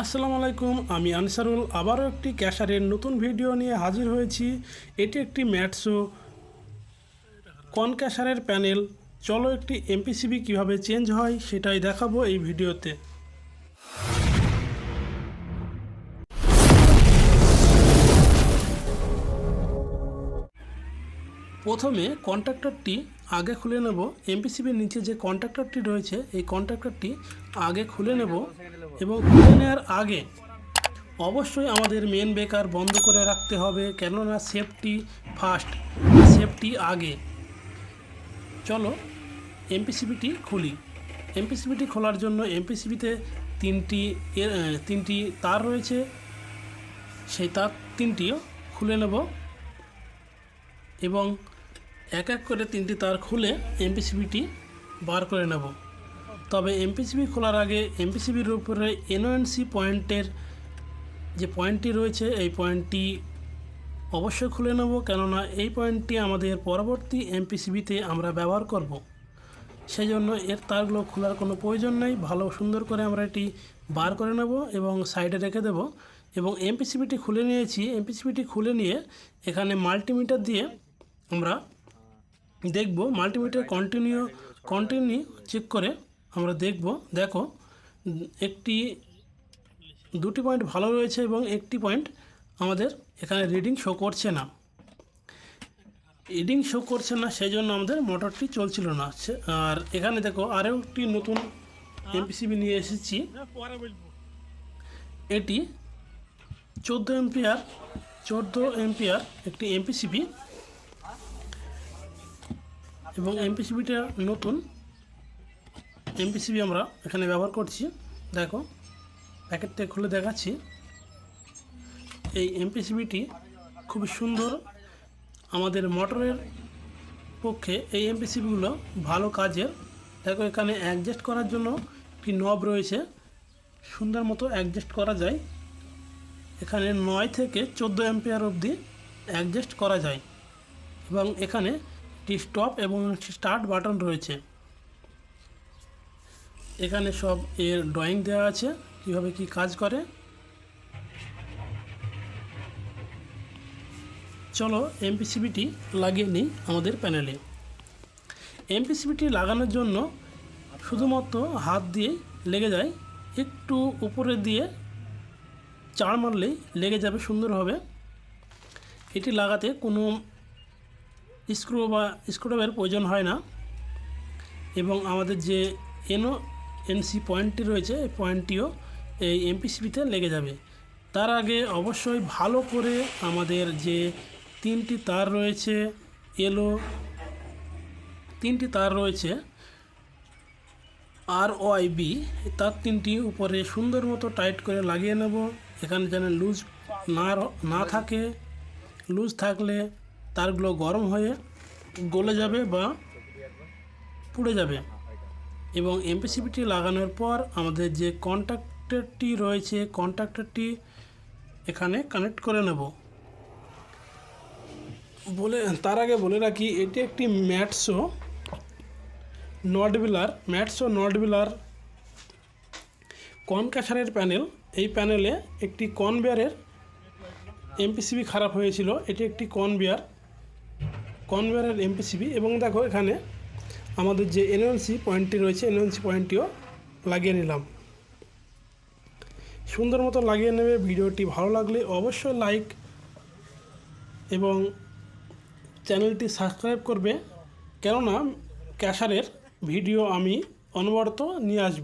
আসসালামু আলাইকুম, আমি আনসারুল। আবারও একটি ক্যাশারের নতুন ভিডিও নিয়ে হাজির হয়েছি। এটি একটি ম্যাটসো কন ক্যাশারের প্যানেল। চলো একটি এমপিসিবি কীভাবে চেঞ্জ হয় সেটাই দেখাবো এই ভিডিওতে। প্রথমে কন্ট্রাক্টরটি আগে খুলে নেব। এমপিসিবির নিচে যে কন্ট্রাক্টরটি রয়েছে, এই কন্ট্রাক্টরটি আগে খুলে নেব। এবং খুলে নেওয়ার আগে অবশ্যই আমাদের মেন বেকার বন্ধ করে রাখতে হবে কেননা সেফটি ফার্স্ট সেফটি আগে। চলো এমপিসিবিটি খুলি। এমপিসিবিটি খোলার জন্য এমপিসিবিতে তিনটি তিনটি তার রয়েছে। সেই তার তিনটিও খুলে নেব। এবং এক এক করে তিনটি তার খুলে এমপিসিবিটি বার করে নেব। তবে এমপিসিবি খোলার আগে এমপিসিবির উপরে এনওএনসি পয়েন্টের যে পয়েন্টটি রয়েছে, এই পয়েন্টটি অবশ্যই খুলে নেব। কেননা এই পয়েন্টটি আমাদের পরবর্তী এমপিসিবিতে আমরা ব্যবহার করব। সেই জন্য এর তারগুলো খোলার কোনো প্রয়োজন নেই। ভালো সুন্দর করে আমরা এটি বার করে নেব এবং সাইডে রেখে দেব। এবং এমপিসিবিটি খুলে নিয়েছি। এমপিসিবিটি খুলে নিয়ে এখানে মাল্টিমিটার দিয়ে আমরা দেখব মাল্টিমিটার কন্টিনিউ কন্টিনিউ চেক করে আমরা দেখব, দেখো, একটি, দুটি পয়েন্ট ভালো রয়েছে এবং একটি পয়েন্ট আমাদের এখানে রিডিং শো করছে না। রিডিং শো করছে না সেই জন্য আমাদের মোটরটি চলছিল না। আর এখানে দেখো, আরও একটি নতুন এমপিসিবি নিয়ে এসেছি। এটি চোদ্দ এমপিআর চোদ্দ এমপিআর একটি এমপিসিবি এবং এমপিসিবিটা নতুন। এমপিসিবি আমরা এখানে ব্যবহার করছি। দেখো প্যাকেট থেকে খুলে দেখাচ্ছি। এই এমপিসিবিটি খুবই সুন্দর। আমাদের মোটরের পক্ষে এই এমপিসিবিগুলো ভালো কাজের। দেখো, এখানে অ্যাডজাস্ট করার জন্য একটি নব রয়েছে। সুন্দর মতো অ্যাডজাস্ট করা যায়। এখানে নয় থেকে চোদ্দ অ্যাম্পিয়ার অবধি অ্যাডজাস্ট করা যায়। এবং এখানে একটি স্টপ এবং স্টার্ট বাটন রয়েছে। এখানে সব এর ড্রয়িং দেওয়া আছে, কীভাবে কি কাজ করে। চলো এমপিসিবিটি লাগিয়ে নিই আমাদের প্যানেলে। এমপিসিবিটি লাগানোর জন্য শুধুমাত্র হাত দিয়ে লেগে যায়, একটু উপরে দিয়ে চার মারলেই লেগে যাবে সুন্দরভাবে এটি লাগাতে কোনো স্ক্রু বা স্ক্রুড্রাইভারের প্রয়োজন হয় না। এবং আমাদের যে এনও এনসি পয়েন্টটি রয়েছে, এই পয়েন্টটিও এই এমপিসিবিতে লেগে যাবে। তার আগে অবশ্যই ভালো করে আমাদের যে তিনটি তার রয়েছে এলো তিনটি তার রয়েছে আর ওয়াই বি তার তিনটি উপরে সুন্দর মতো টাইট করে লাগিয়ে নেব। এখানে যেন লুজ না না থাকে, লুজ থাকলে তারগুলো গরম হয়ে গলে যাবে বা পুড়ে যাবে। এবং এমপিসিবিটি লাগানোর পর আমাদের যে কন্ট্যাক্টরটি রয়েছে কন্ট্যাক্টরটি এখানে কানেক্ট করে নেব। বলে, তার আগে বলে রাখি, এটি একটি ম্যাটসো নট বিলার ম্যাটসো নট বিলার কনক্যাশারের প্যানেল। এই প্যানেলে একটি কনবেয়ারের এমপিসিবি খারাপ হয়েছিল। এটি একটি কনবেয়ার কনবেয়ারের এমপিসিবি এবং দেখো এখানে আমাদের যে এনএলসি পয়েন্টটি রয়েছে এনএলসি পয়েন্টটিও লাগিয়ে নিলাম। সুন্দর মতো লাগিয়ে নেবে, ভিডিওটি ভালো লাগলে অবশ্যই লাইক এবং চ্যানেলটি সাবস্ক্রাইব করবে। কেননা ক্যাশারের ভিডিও আমি অনবরত নিয়ে আসব।